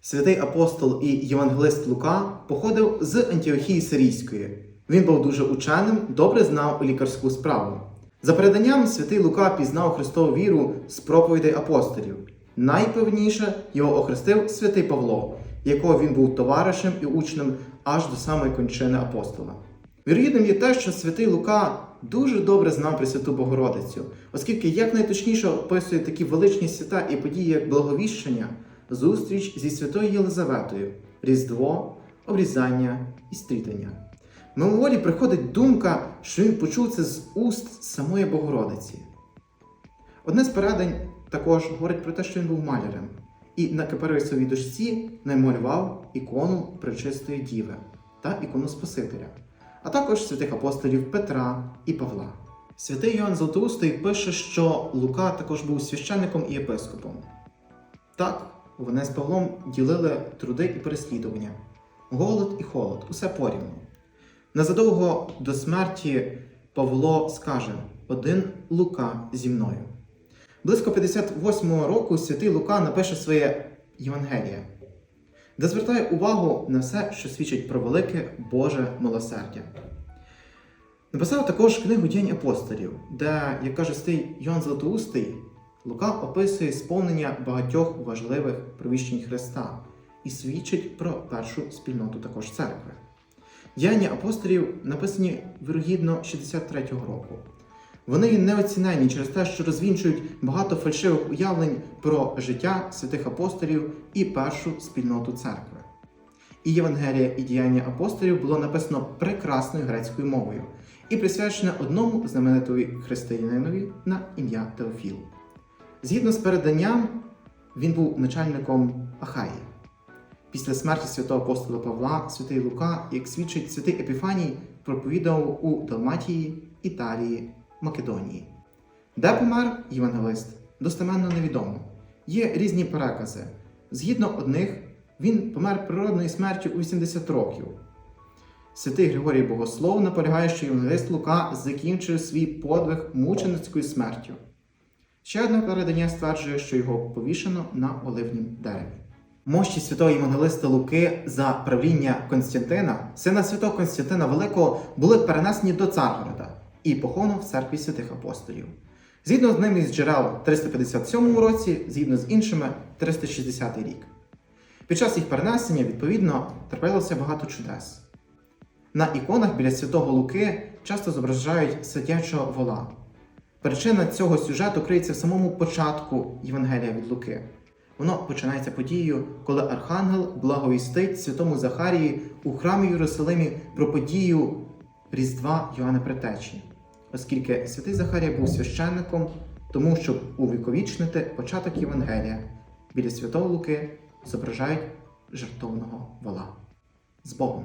Святий апостол і євангелист Лука походив з Антіохії Сирійської. Він був дуже ученим, добре знав лікарську справу. За переданням, святий Лука пізнав Христову віру з проповідей апостолів. Найпевніше його охрестив святий Павло, якого він був товаришем і учнем аж до самої кончини апостола. Вірогідним є те, що святий Лука дуже добре знав Пресвяту Богородицю, оскільки якнайточніше описує такі величні свята і події, як благовіщення, зустріч зі святою Єлизаветою, Різдво, обрізання і стрітання. Мимоволі приходить думка, що він почув це з уст самої Богородиці. Одне з передань також говорить про те, що він був малярем, і на каперисовій дошці намалював ікону Пречистої Діви та ікону Спасителя, а також святих апостолів Петра і Павла. Святий Йоанн Златоустий пише, що Лука також був священником і єпископом. Так, вони з Павлом ділили труди і переслідування, голод і холод, усе порівну. Незадовго до смерті Павло скаже: один Лука зі мною. Близько 58-го року святий Лука напише своє Євангеліє, де звертає увагу на все, що свідчить про велике Боже милосердя. Написав також книгу День апостолів, де, як каже святий Йоанн Златоустий, Лука описує сповнення багатьох важливих провіщень Христа і свідчить про першу спільноту також церкви. Діяння апостолів написані вирогідно 63-го року. Вони є неоціненні через те, що розвінчують багато фальшивих уявлень про життя святих апостолів і першу спільноту церкви. І Євангелія і діяння апостолів було написано прекрасною грецькою мовою і присвячене одному знаменитові християнинові на ім'я Теофіл. Згідно з переданням, він був начальником Ахаї. Після смерті святого апостола Павла, святий Лука, як свідчить святий Епіфаній, проповідував у Далматії, Італії, Македонії. Де помер євангелист? Достеменно невідомо. Є різні перекази. Згідно одних, він помер природною смертю у 80 років. Святий Григорій Богослов наполягає, що євангелист Лука закінчив свій подвиг мученицькою смертю. Ще одне передання стверджує, що його повішено на оливнім дереві. Мощі святого євангелиста Луки за правління Константина, сина святого Константина Великого, були перенесені до Царгорода і поховані в церкві святих апостолів. Згідно з ними з джерел в 357 році, згідно з іншими 360 рік. Під час їх перенесення, відповідно, трапилося багато чудес. На іконах біля святого Луки часто зображають сидячого вола. Причина цього сюжету криється в самому початку Євангелія від Луки. Воно починається подією, коли Архангел благовістить святому Захарії у храмі Єрусалимі про подію Різдва Йоанна Претечі, оскільки святий Захарія був священником, тому щоб увіковічнити початок Євангелія біля святого Луки зображають жертовного вола. З Богом!